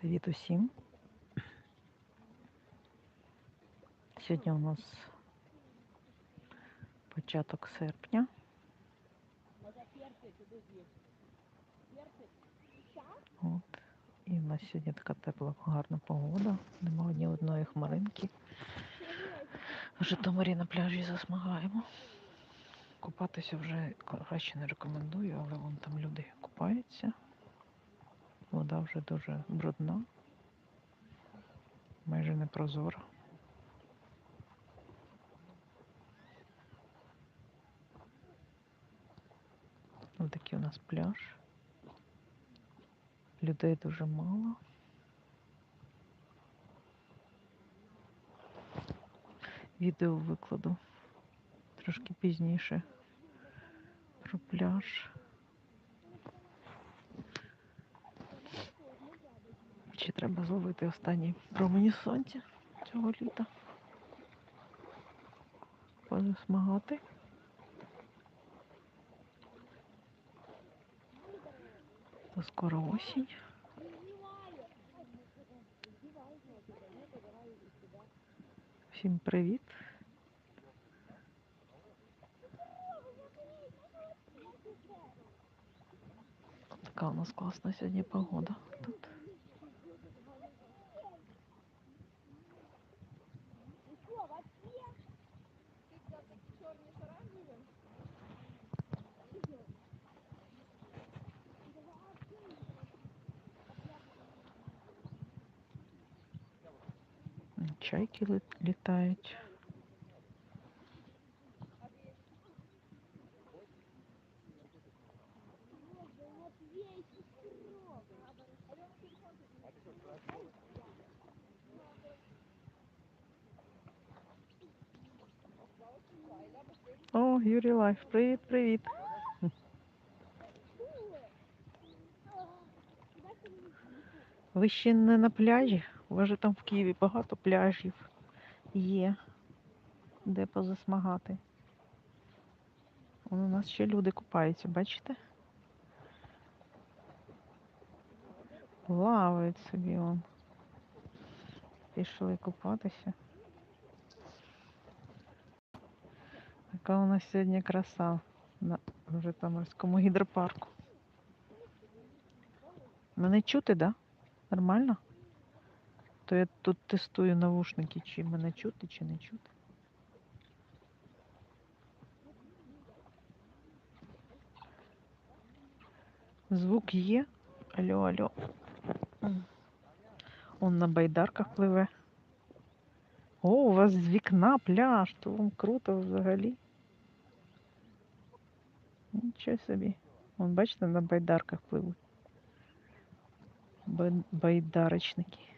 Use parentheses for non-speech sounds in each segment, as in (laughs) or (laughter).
Привіт усім. Сьогодні у нас початок серпня. От. І в нас сьогодні така тепла, гарна погода. Нема ні одної хмаринки. В Житомирі на пляжі засмагаємо. Купатися вже краще не рекомендую, але вон там люди купаються. Вода вже дуже брудна, майже не прозора. Ось такий у нас пляж. Людей дуже мало. Відео викладу трошки пізніше про пляж. Чи треба зловити останні промені сонця цього літа? Позасмагати. То скоро осінь. Всім привіт. Така у нас класна сьогодні погода тут. Чайки лі- літають. О, Юрій Лайф, привіт, привіт. Ви ще не на пляжі? У вас же там в Києві багато пляжів є, де позасмагати. Вон у нас ще люди купаються, бачите? Плавають собі вон. Пішли купатися. Така у нас сьогодні краса на Житомирському гідропарку. Мене чути, да? Нормально? То я тут тестую навушники, чи мене чути, чи не чути. Звук є. Алло, алло. Он на байдарках пливе. О, у вас з вікна пляж, то вам круто взагалі. Нічого собі. Вон, бачите, на байдарках пливуть. Байдарочники.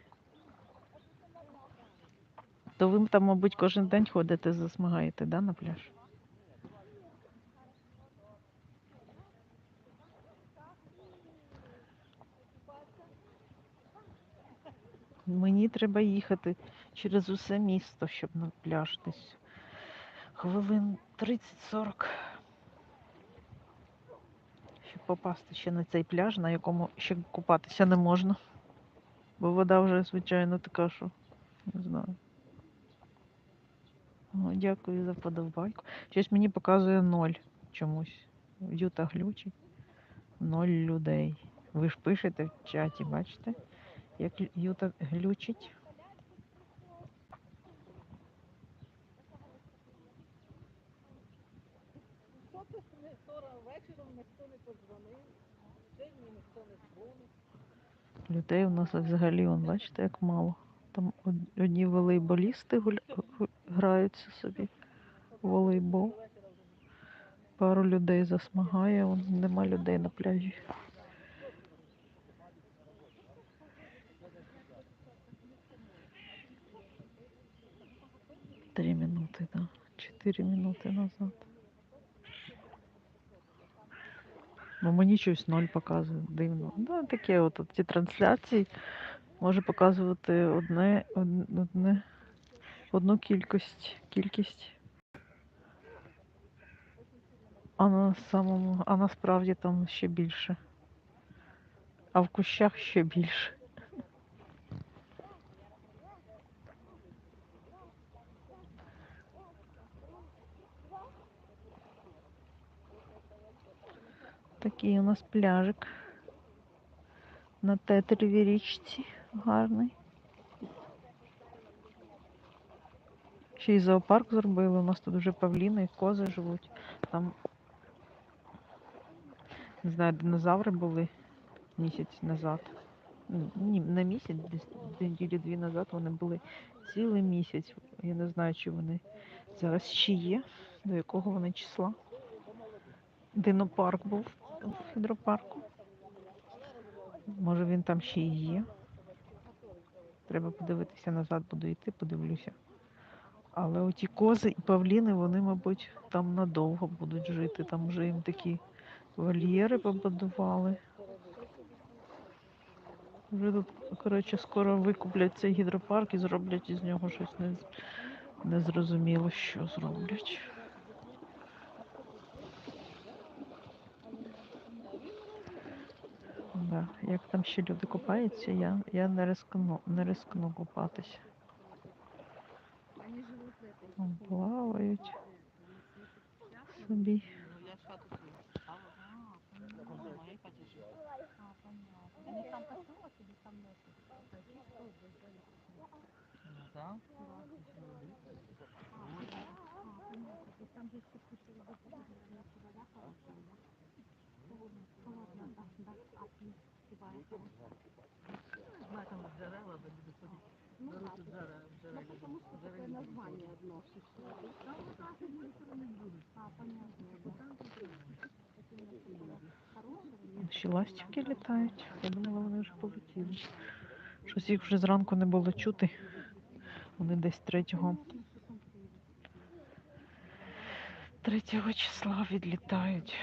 То ви там, мабуть, кожен день ходите, засмагаєте, да, на пляж? Мені треба їхати через усе місто, щоб на пляж десь. Хвилин 30-40. Щоб попасти ще на цей пляж, на якому ще купатися не можна. Бо вода вже, звичайно, така, що не знаю. Дякую за подобайку. Щось мені показує ноль чомусь. Юта глючить. Ноль людей. Ви ж пишете в чаті, бачите? Як Юта глючить. Людей у нас взагалі, он, бачите, як мало. Там одні волейболісти гуля- гу- граються собі. в Волейбол. Пару людей засмагає, вон, нема людей на пляжі. Три минути, да. Чотири минути назад. Ну, мені щось ноль показує, дивно. Ну, таке от, ці трансляції може показувати одне, од- одне, одну кількість. кількість. А на самому, а насправді там ще більше. А в кущах ще більше. Такий у нас пляжик на тетеревій річці гарний. Ще й зоопарк зробили. У нас тут вже павліни кози живуть. Там, не знаю, динозаври були місяць назад. Ні, Ні, не місяць, десь неділі дві назад вони були цілий місяць. Я не знаю, чи вони зараз ще є, до якого вони числа. Динопарк був в гідропарку. Може він там ще і є. Треба подивитися назад, буду йти, подивлюся. Але оті кози і павліни, вони, мабуть, там надовго будуть жити. Там вже їм такі вольєри побудували. Вже тут, коротше, скоро викуплять цей гідропарк і зроблять із нього щось не, незрозуміло, що зроблять. Да. Як там ще люди купаються, я, я не рискну, не рискну купатися. Они живут в этой. Вон Плавають собі. Ну, я ж хату свою стала. А, понятно. Мои подержи. А, понятно. Они там поселок или там носят? Ну да. Знаю, там джерела, де люди джерела, джерела. Потому что такое название одно. Будут. А, понятно. Ще ластівки літають. Я думала, вони вже полетіли. Щось їх вже зранку не було чути. Вони десь 3, 3 числа відлітають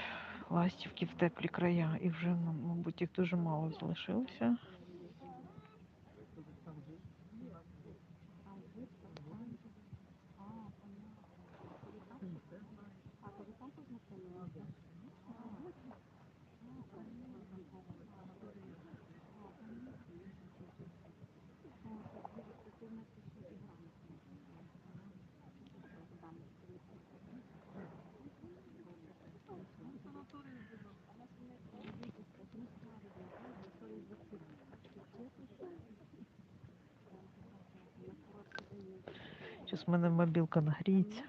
ластівки в теплі края. І вже, ну, мабуть, їх дуже мало залишилося. Зараз в мене мобілка нагріється.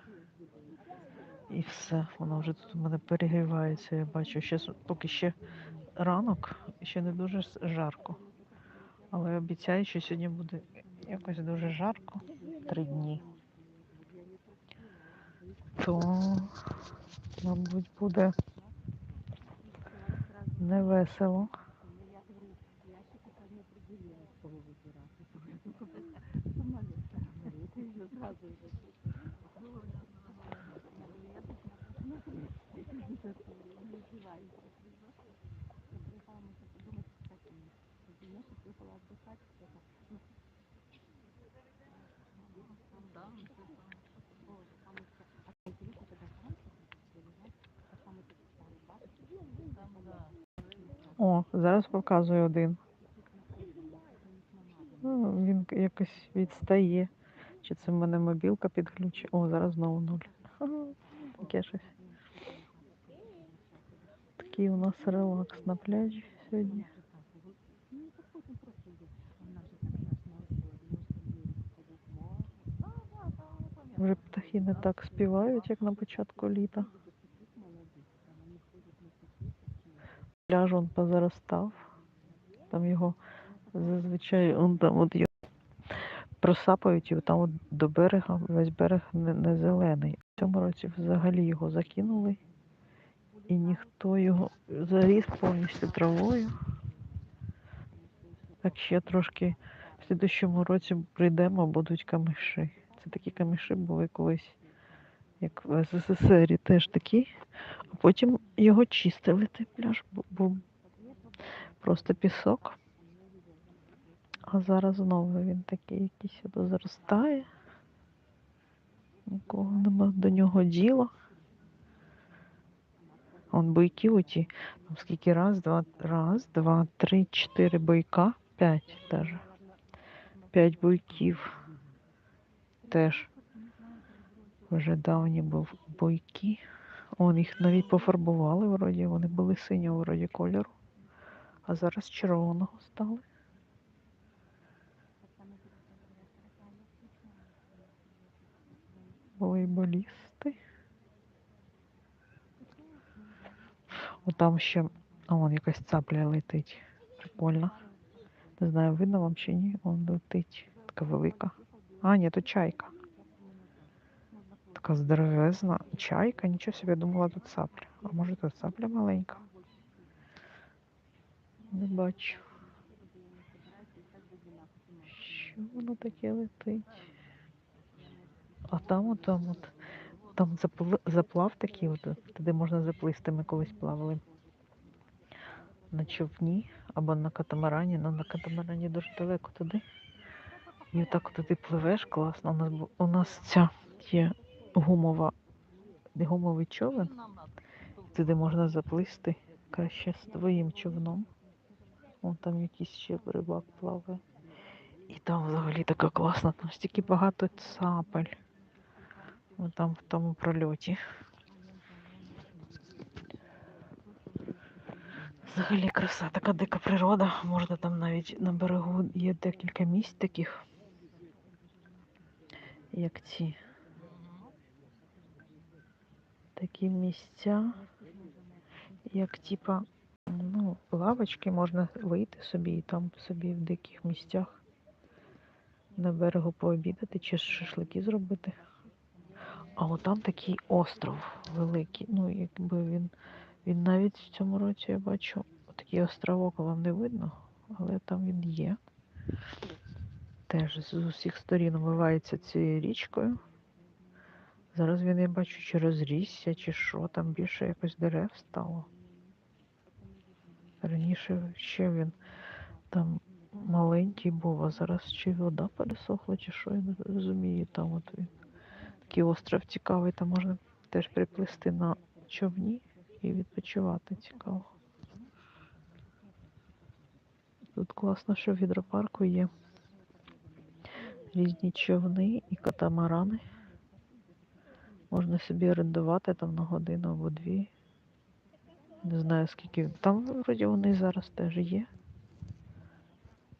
І все, вона вже тут у мене перегрівається. Я бачу, ще поки ще ранок, ще не дуже жарко. Але обіцяю, що сьогодні буде якось дуже жарко. Три дні. То, мабуть, буде невесело. О, зараз показую один. Ну, він якось відстає. Чи це в мене мобілка підключена? О, зараз знову нуль. (laughs) Таке щось. Такий у нас релакс на пляжі сьогодні. Вже птахи не так співають, як на початку літа. Пляж он позаростав. Там його зазвичай он там от його просапають і там от до берега, весь берег не, не зелений. В цьому році взагалі його закинули. І ніхто його заріс повністю травою. Так ще трошки в слідущому році прийдемо, будуть камиші. Це такі камиші були колись, як в СССР, теж такі. А потім його чистили, той пляж, бу- був просто пісок. А зараз знову він такий якийсь ото заростає. Нікого нема до нього діла. Он бойки оті, там скільки раз, два, раз, два, три, чотири бойка, п'ять даже. П'ять бойків. Теж вже давні був бойки. Вон їх навіть пофарбували вроді, вони були синього вроді кольору, а зараз червоного стали. Волейболісти. Отам ще, а вон якась цапля летить. Прикольно. Не знаю, видно вам чи ні. Вон летить. Така велика. А, ні, то чайка. Така здоровезна чайка. Нічого собі я думала, тут цапля. А може тут цапля маленька? Не бачу. Що воно таке летить? А там от там от. Там запл- заплав такий, от, туди можна заплисти, ми колись плавали на човні або на катамарані, ну на катамарані дуже далеко туди. І отак туди пливеш, класно. У нас, у нас ця є гумова, гумовий човен, туди можна заплисти краще з твоїм човном. Вон там якийсь ще рибак плаває. І там взагалі така класна, там стільки багато цапель. Вон там в тому прольоті. Взагалі краса, така дика природа. Можна там навіть на берегу є декілька місць таких, як ці. Такі місця, як типа, ну, лавочки можна вийти собі і там собі в диких місцях на берегу пообідати чи шашлики зробити. А от там такий остров великий. Ну, якби він, він навіть в цьому році я бачу такий островок вам не видно, але там він є. Теж з усіх сторін омивається цією річкою. Зараз він, я бачу, чи розрісся, чи що, там більше якось дерев стало. Раніше ще він там маленький був, а зараз чи вода пересохла, чи що, я не розумію. Там от він. Такий остров цікавий, там можна теж приплисти на човні і відпочивати цікаво. Тут класно, що в гідропарку є різні човни і катамарани. Можна собі орендувати там на годину або дві. Не знаю скільки. Там вроді вони зараз теж є.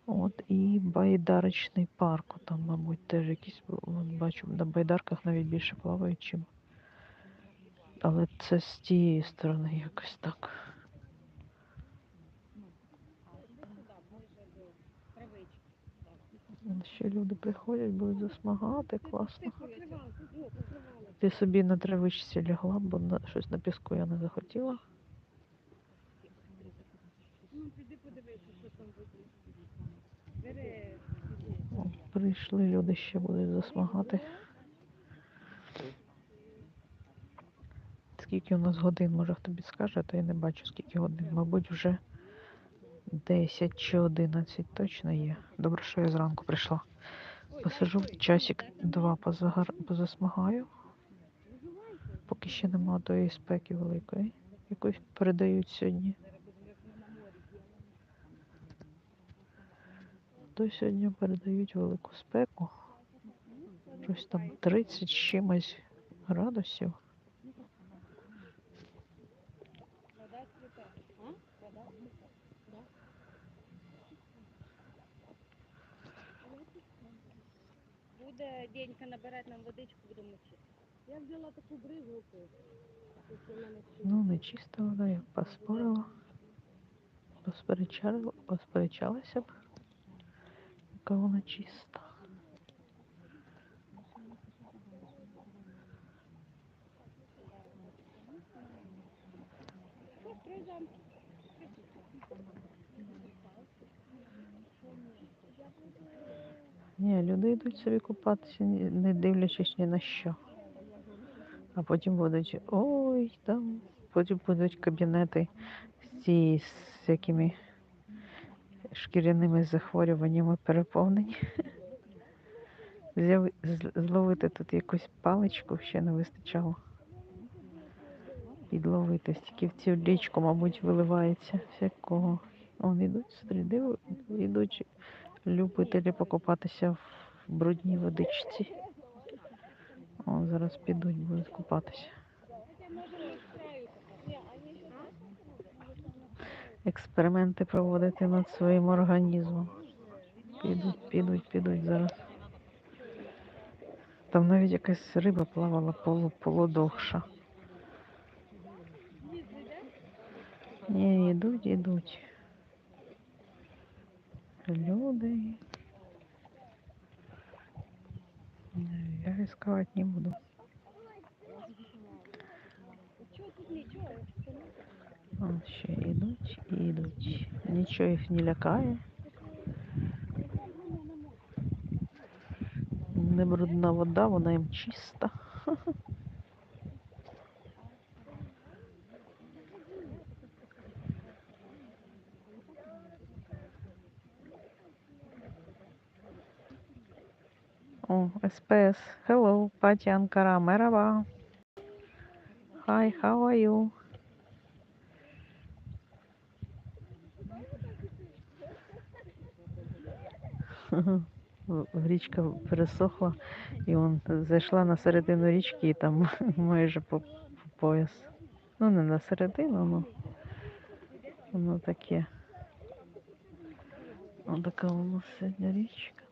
От і байдарочний парк. Там, мабуть, теж якісь бачу, на байдарках навіть більше плавають, чим. Але це з тієї сторони якось так. Ще люди приходять, будуть засмагати, класно. Ти собі на травичці лягла, бо на, щось на піску я не захотіла. Ну, піди подивися, що там буде. Бери. О, прийшли люди, ще будуть засмагати. Скільки у нас годин, може хто підскаже, то я не бачу скільки годин. Мабуть, вже 10 чи 11 точно є. Добре, що я зранку прийшла. Посижу часик два позагар... позасмагаю. Поки ще нема тої спеки великої, якусь передають сьогодні. То сьогодні передають велику спеку. Щось там 30 чимось градусів. Буде денька набирати нам водичку, будемо мочити. Я взяла таку всю. Ну, не чиста вода, я поспорила. Посперечалася б, яка вона. Ні, люди йдуть собі купатися, не дивлячись ні на що. А потім будуть ой, там, потім будуть кабінети з з якими шкіряними захворюваннями переповнені. (laughs) Зловити тут якусь паличку ще не вистачало. Підловити, стільки в цю річку, мабуть, виливається всякого. Вон ідуть стріди, ідуть любителі покупатися в брудній водичці. О, зараз підуть, будуть купатися. Експерименти проводити над своїм організмом. Підуть, підуть, підуть зараз. Там навіть якась риба плавала полу. Ні, йдуть, йдуть. Люди. Я рисковать не буду. Вон ще йдуть і йдуть. Нічого їх не лякає. Не брудна вода, вона їм чиста. О, SPS. Hello, Паті Анкара. Мераба. Hi, how are you? Річка пересохла, і он зайшла на середину річки і там (laughs) майже по, по пояс. Ну, не на середину, ну воно таке. Ось така у нас сьогодні річка.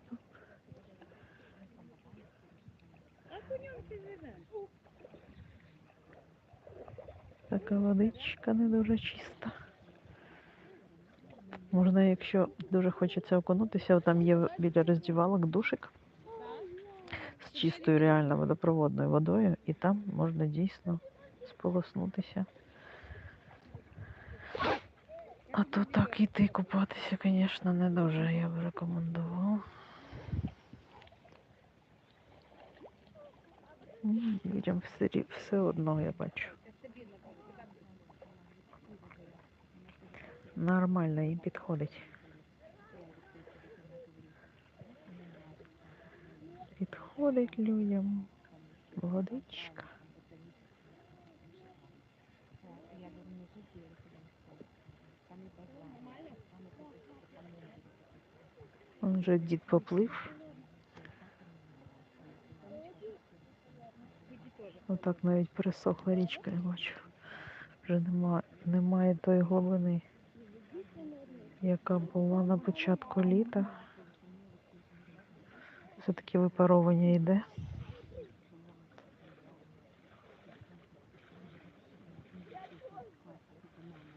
Така водичка не дуже чиста. Можна, якщо дуже хочеться окунутися, там є біля роздівалок душик з чистою реально водопроводною водою, і там можна дійсно сполоснутися. А то так іти купатися, звісно, не дуже я б рекомендувала. М, Людям все, все одно я бачу. Нормально їм підходить. Підходить людям водичка. Он вже дід поплив. Отак навіть пересохла річка, я бачу. Вже нема, немає тої глибини, яка була на початку літа. Все-таки випаровування йде.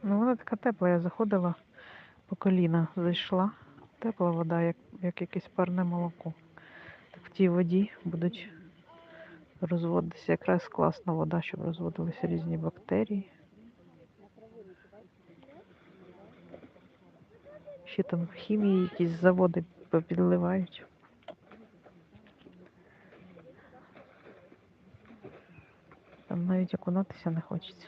Ну, вона така тепла, я заходила по коліна, зайшла. Тепла вода, як, як якесь парне молоко. Так в тій воді будуть розводитися якраз класна вода, щоб розводилися різні бактерії. Ще там хімії якісь заводи попідливають. Там навіть окунатися не хочеться.